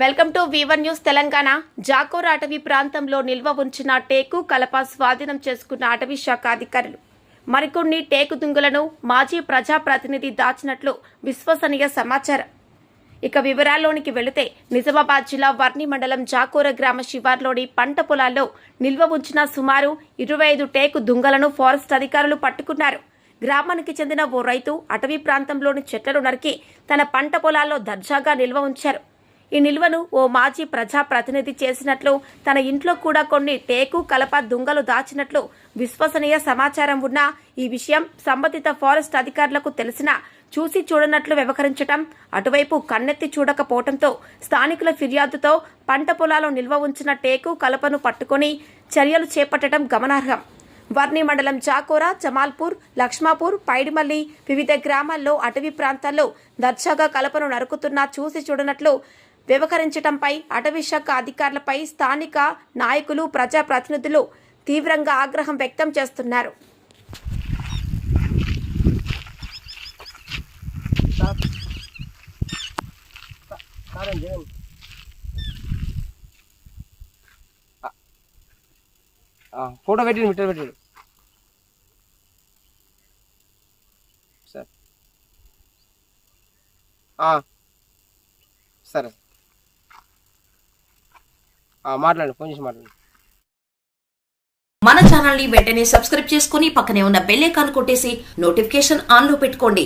Welcome to V one news Telangana. జాకోర్ అటవీ ప్రాంతంలో నిల్వ ఉంచిన టేకు కలప స్వాధీనం చేసుకున్న అటవీ శాఖ అధికారులు. మరికొన్ని టేకు దుంగలను మాజీ ప్రజాప్రతినిధి దాచినట్లు విశ్వసనీయ సమాచారం. ఇక వివరాల్లోనికి వెళితే నిజామాబాద్ జిల్లా వర్ణి మండలం జాకోర గ్రామ శివార్లోని పంట పొలాల్లో నిల్వ ఉంచిన సుమారు ఇరవై ఐదు టేకు దుంగలను ఫారెస్ట్ అధికారులు పట్టుకున్నారు. గ్రామానికి చెందిన ఓ రైతు అటవీ ప్రాంతంలోని చెట్లను నరికి తన పంట పొలాల్లో దర్జాగా నిల్వ ఉంచారు. ఈ నిల్వను ఓ మాజీ ప్రజాప్రతినిధి చేసినట్లు తన ఇంట్లో కూడా కొన్ని టేకు కలప దుంగలు దాచినట్లు విశ్వసనీయ సమాచారం ఉన్నా ఈ విషయం సంబంధిత ఫారెస్ట్ అధికారులకు తెలిసినా చూసి చూడనట్లు వ్యవహరించటం అటువైపు కన్నెత్తి చూడకపోవటంతో స్థానికుల ఫిర్యాదుతో పంట పొలాల్లో నిల్వ ఉంచిన టేకు కలపను పట్టుకొని చర్యలు చేపట్టడం గమనార్హం. వర్ణి మండలం చాకోర జమాల్పూర్ లక్ష్మాపూర్ పైడిమల్లి వివిధ గ్రామాల్లో అటవీ ప్రాంతాల్లో దర్జాగా కలపను నరుకుతున్నా చూసి చూడనట్లు వ్యవహరించడంపై అటవీ శాఖ అధికారులపై స్థానిక నాయకులు ప్రజాప్రతినిధులు తీవ్రంగా ఆగ్రహం వ్యక్తం చేస్తున్నారు. ఫోటో పెట్టింది మిట్టర్ పెట్టాడు. సార్. సరే. మాట్లాడండి ఫోన్ చేసి మాట్లాడండి. మన ఛానల్ని వెంటనే సబ్స్క్రైబ్ చేసుకుని పక్కనే ఉన్న బెల్ ఐకాన్ కొట్టేసి నోటిఫికేషన్ ఆన్లో పెట్టుకోండి.